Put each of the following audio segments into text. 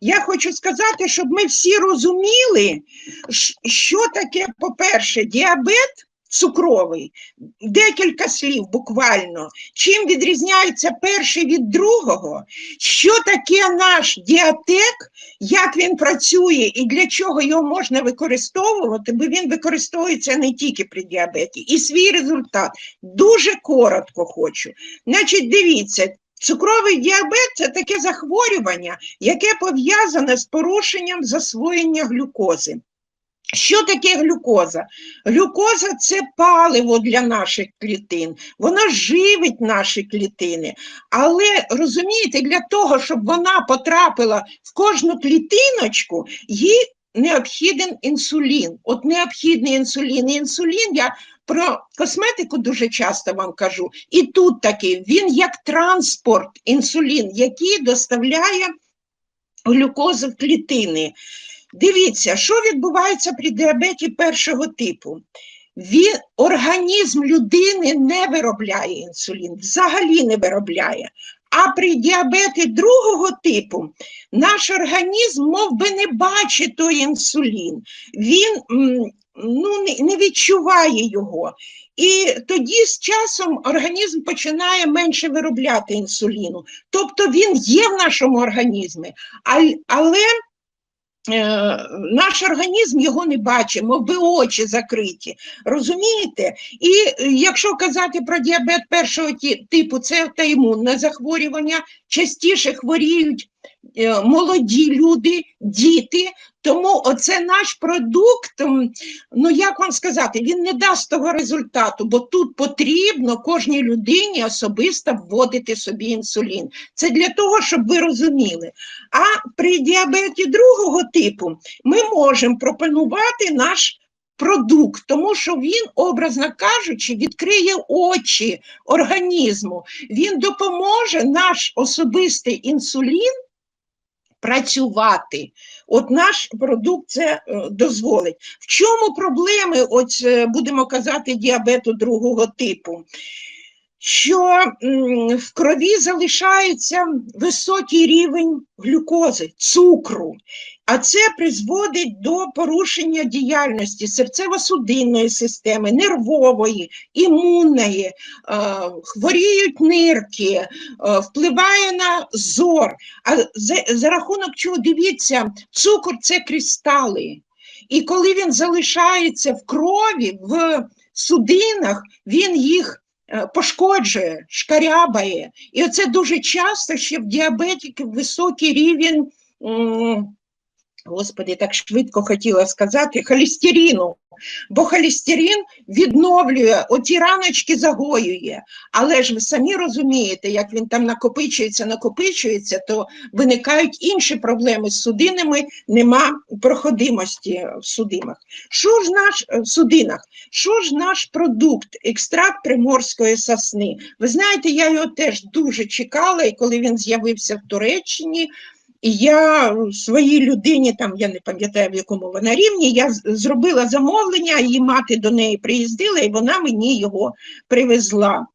я хочу сказати, щоб ми всі розуміли, що таке, по-перше, діабет цукровий, декілька слів буквально, чим відрізняється перший від другого, що таке наш діатек, як він працює і для чого його можна використовувати, бо він використовується не тільки при діабеті, і свій результат. Дуже коротко хочу. Значить, дивіться. Цукровий діабет це таке захворювання, яке пов'язане з порушенням засвоєння глюкози. Що таке глюкоза? Глюкоза це паливо для наших клітин, вона живить наші клітини. Але розумієте, для того, щоб вона потрапила в кожну клітиночку, їй необхіден інсулін. От необхідний інсулін. І інсулін я про косметику дуже часто вам кажу. І тут такий він як транспорт, інсулін, який доставляє глюкозу в клітини. Дивіться, що відбувається при діабеті першого типу. Він, організм людини не виробляє інсулін, взагалі не виробляє. А при діабеті другого типу наш організм мов би, не бачить той інсулін, він ну, не, відчуває його. І тоді з часом організм починає менше виробляти інсуліну. Тобто він є в нашому організмі, але е, наш організм його не бачить, мов би очі закриті. Розумієте? І е, якщо казати про діабет першого типу, це автоімунне захворювання, частіше хворіють молоді люди, діти. Тому оце наш продукт, ну як вам сказати, він не дасть того результату, бо тут потрібно кожній людині особисто вводити собі інсулін. Це для того, щоб ви розуміли. А при діабеті другого типу ми можемо пропонувати наш продукт, тому що він, образно кажучи, відкриє очі організму. Він допоможе наш особистий інсулін працювати. От наш продукт це е, дозволить. В чому проблеми, от е, будемо казати, діабету другого типу? Що в крові залишається високий рівень глюкози, цукру, а це призводить до порушення діяльності серцево-судинної системи, нервової, імунної, е, хворіють нирки, е, впливає на зор. А за, рахунок чого дивіться, цукор це кристали. І коли він залишається в крові, в судинах, він їх пошкоджує, шкарябає. І оце дуже часто ще в діабетиків високий рівень. Господи, так швидко хотіла сказати, холестерину. Бо холестерин відновлює, оті раночки загоює. Але ж ви самі розумієте, як він там накопичується, накопичується, то виникають інші проблеми з судинами, нема проходимості в судинах. Що ж наш е, в судинах? Що ж наш продукт, екстракт приморської сосни? Ви знаєте, я його теж дуже чекала, і коли він з'явився в Туреччині. І я своїй людині, там я не пам'ятаю в якому вона рівні, я зробила замовлення, її мати до неї приїздила, і вона мені його привезла.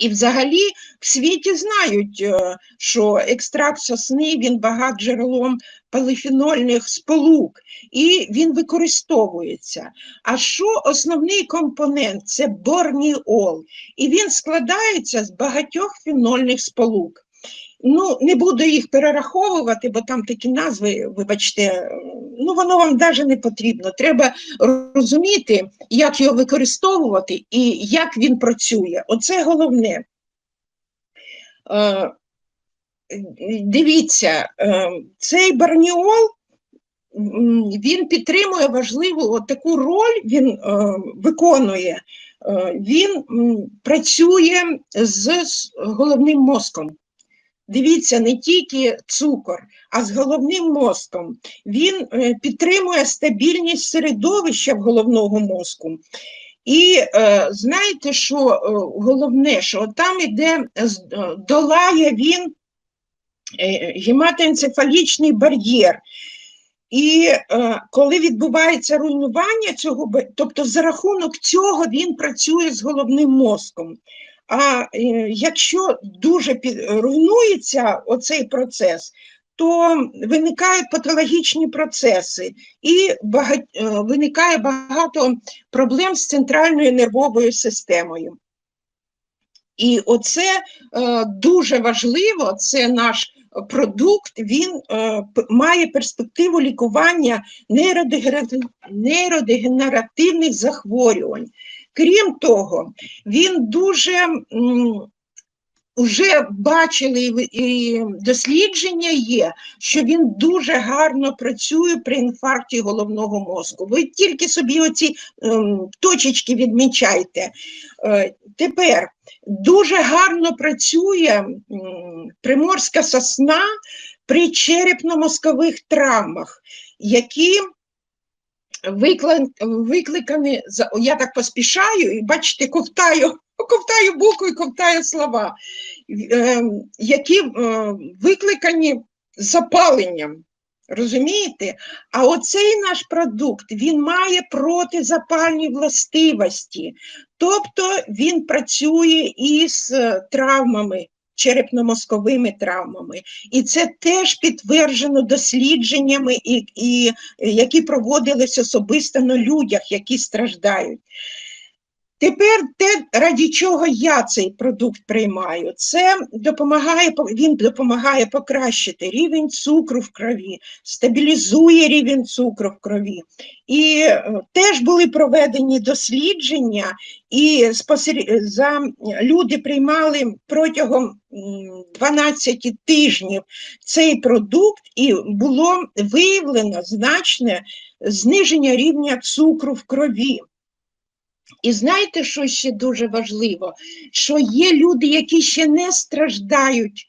І взагалі в світі знають, е, що екстракт сосни він багат джерелом поліфенольних сполук, і він використовується. А що основний компонент? Це борніол, і він складається з багатьох фенольних сполук. Ну, не буду їх перераховувати, бо там такі назви, вибачте, ну воно вам навіть не потрібно. Треба розуміти, як його використовувати і як він працює. Оце головне. Е, Дивіться, е, цей барніол він підтримує важливу таку роль, він е, виконує. Він працює з головним мозком. Дивіться, не тільки цукор, а з головним мозком. Він е, підтримує стабільність середовища в головного мозку. І е, знаєте, що е, головне, що там іде, долає він гематоенцефалічний бар'єр. І е, коли відбувається руйнування цього, тобто за рахунок цього він працює з головним мозком. А е, якщо дуже руйнується оцей процес, то виникають патологічні процеси і е, виникає багато проблем з центральною нервовою системою. І оце е, дуже важливо, це наш продукт, він має перспективу лікування нейродегенеративних захворювань. Крім того, він дуже м, Уже бачили і дослідження є, що він дуже гарно працює при інфаркті головного мозку. Ви тільки собі оці ем, точечки відмічайте. Е, тепер дуже гарно працює приморська сосна при черепно-мозкових травмах, які викликані, я так поспішаю і бачите, ковтаю, ковтаю букви, ковтаю слова, е, які е, викликані запаленням. Розумієте? А оцей наш продукт він має протизапальні властивості, тобто він працює із е, травмами, черепно-мозковими травмами. І це теж підтверджено дослідженнями, і, і, е, які проводились особисто на людях, які страждають. Тепер те, раді чого я цей продукт приймаю, це допомагає, він допомагає покращити рівень цукру в крові, стабілізує рівень цукру в крові. І е, теж були проведені дослідження, і за люди приймали протягом 12 тижнів цей продукт, і було виявлено значне зниження рівня цукру в крові. І знаєте, що ще дуже важливо? Що є люди, які ще не страждають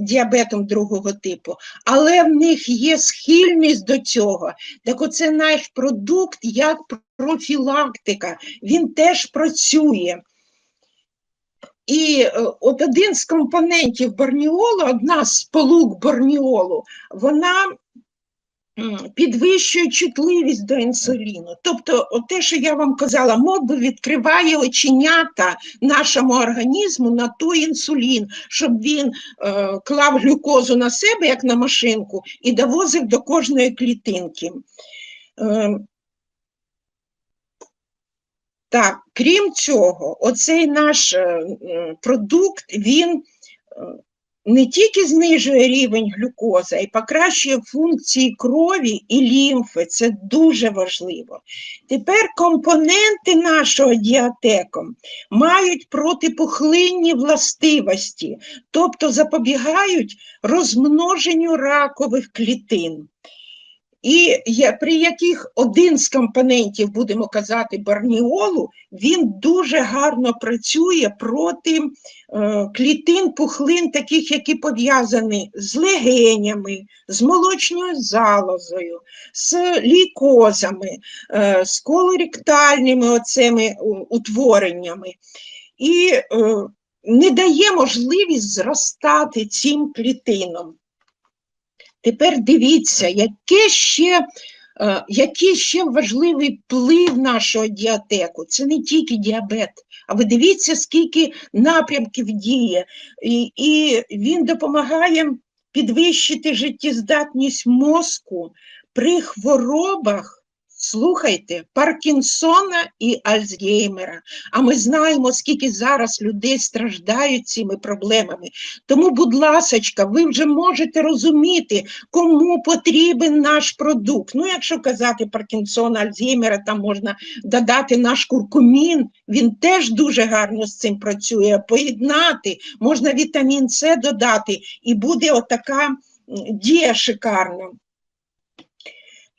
діабетом другого типу, але в них є схильність до цього. Так оце наш продукт як профілактика, він теж працює. І е, от один з компонентів борніолу, одна з сполук борніолу, вона підвищує чутливість до інсуліну. Тобто, те, що я вам казала, мов відкриває оченята нашому організму на той інсулін, щоб він е, клав глюкозу на себе, як на машинку, і довозив до кожної клітинки. Е, так, крім цього, оцей наш е, продукт, він е, не тільки знижує рівень глюкози, а й покращує функції крові і лімфи. Це дуже важливо. Тепер компоненти нашого діатеку мають протипухлинні властивості, тобто запобігають розмноженню ракових клітин. І при яких один з компонентів, будемо казати, барніолу, він дуже гарно працює проти е, клітин, пухлин, таких, які пов'язані з легенями, з молочною залозою, з лікозами, е, з колоректальними оцими утвореннями. І е, не дає можливість зростати цим клітинам. Тепер дивіться, яке ще, е, який ще важливий вплив нашого діатеку. Це не тільки діабет, а ви дивіться, скільки напрямків діє. І, і він допомагає підвищити життєздатність мозку при хворобах. Слухайте, Паркінсона і Альцгеймера. А ми знаємо, скільки зараз людей страждають цими проблемами. Тому, будь ласочка, ви вже можете розуміти, кому потрібен наш продукт. Ну, якщо казати Паркінсона, Альцгеймера, там можна додати наш куркумін, він теж дуже гарно з цим працює. Поєднати, можна вітамін С додати, і буде отака дія шикарна.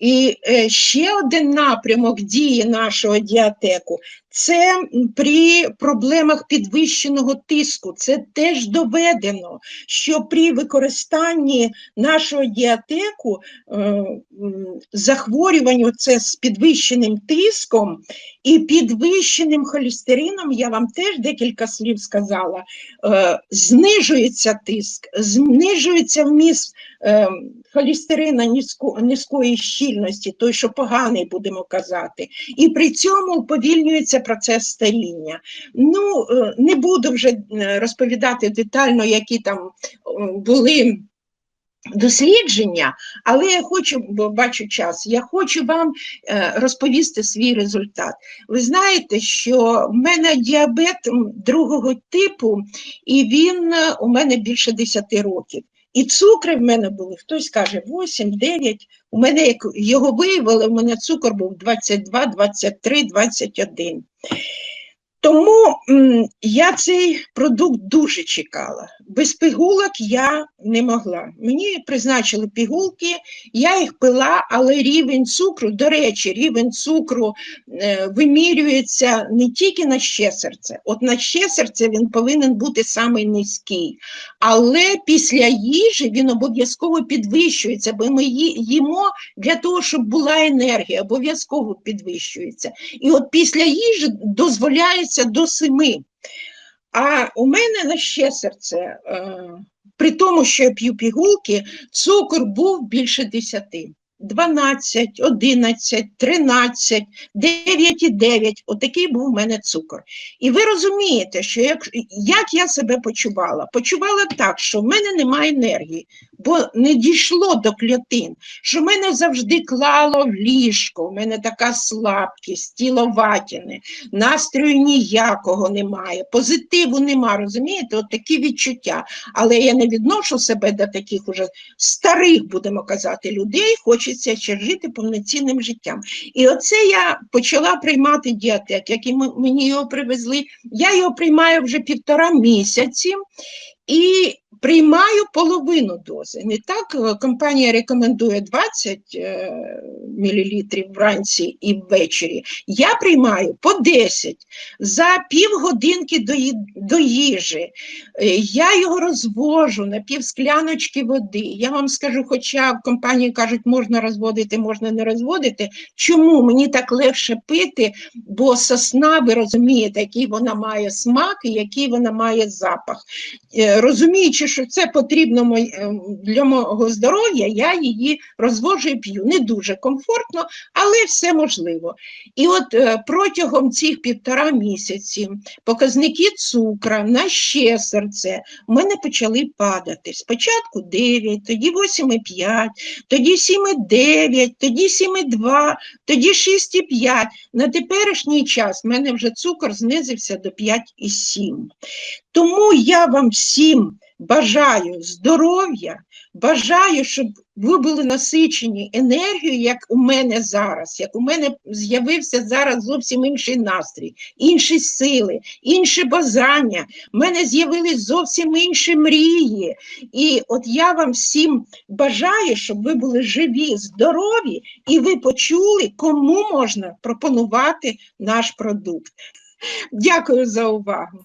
І е, ще один напрямок дії нашого діатеку це при проблемах підвищеного тиску. Це теж доведено, що при використанні нашого діатеку е, захворюванню це з підвищеним тиском і підвищеним холестерином, я вам теж декілька слів сказала, е, знижується тиск, знижується вміст е, холестерина низько, низької щільності, той, що поганий, будемо казати, і при цьому уповільнюється процес старіння. Ну, е, не буду вже е, розповідати детально, які там е, були дослідження, але я хочу, бо бачу час, я хочу вам розповісти свій результат. Ви знаєте, що в мене діабет другого типу, і він у мене більше 10 років. І цукри в мене були, хтось каже 8, 9. У мене, як його виявили, у мене цукор був 22, 23, 21. Тому я цей продукт дуже чекала. Без пігулок я не могла. Мені призначили пігулки, я їх пила, але рівень цукру, до речі, рівень цукру е, вимірюється не тільки на ще серце. От на ще серце він повинен бути самий низький. Але після їжі він обов'язково підвищується, бо ми їмо для того, щоб була енергія, обов'язково підвищується. І от після їжі дозволяється до семи. А у мене на ще серце, е, при тому, що я п'ю пігулки, цукор був більше 10. 12, 11, 13, 9,9. Отакий був у мене цукор. І ви розумієте, що як, як я себе почувала? Почувала так, що в мене немає енергії, бо не дійшло до клітин, що мене завжди клало в ліжко, в мене така слабкість, тіло ватіне, настрою ніякого немає, позитиву нема, розумієте, от такі відчуття. Але я не відношу себе до таких уже старих, будемо казати, людей, хочеться ще жити повноцінним життям. І оце я почала приймати діатет, як і мені його привезли. Я його приймаю вже півтора місяці і приймаю половину дози. Не так е, компанія рекомендує 20 е, мл вранці і ввечері. Я приймаю по 10 за півгодинки до, їжі. Е, Я його розвожу на півскляночки води. Я вам скажу, хоча в компанії кажуть, можна розводити, можна не розводити. Чому мені так легше пити? Бо сосна, ви розумієте, який вона має смак і який вона має запах. Розуміючи, що це потрібно е, для мого здоров'я, я її розвожу і п'ю. Не дуже комфортно, але все можливо. І от е, протягом цих півтора місяці показники цукра на ще серце у мене почали падати. Спочатку 9, тоді 8,5, тоді 7,9, тоді 7,2, тоді 6,5. На теперішній час в мене вже цукор знизився до 5,7. Тому я вам всім бажаю здоров'я, бажаю, щоб ви були насичені енергією, як у мене зараз, як у мене з'явився зараз зовсім інший настрій, інші сили, інше бажання. У мене з'явились зовсім інші мрії. І от я вам всім бажаю, щоб ви були живі, здорові, і ви почули, кому можна пропонувати наш продукт. Дякую за увагу.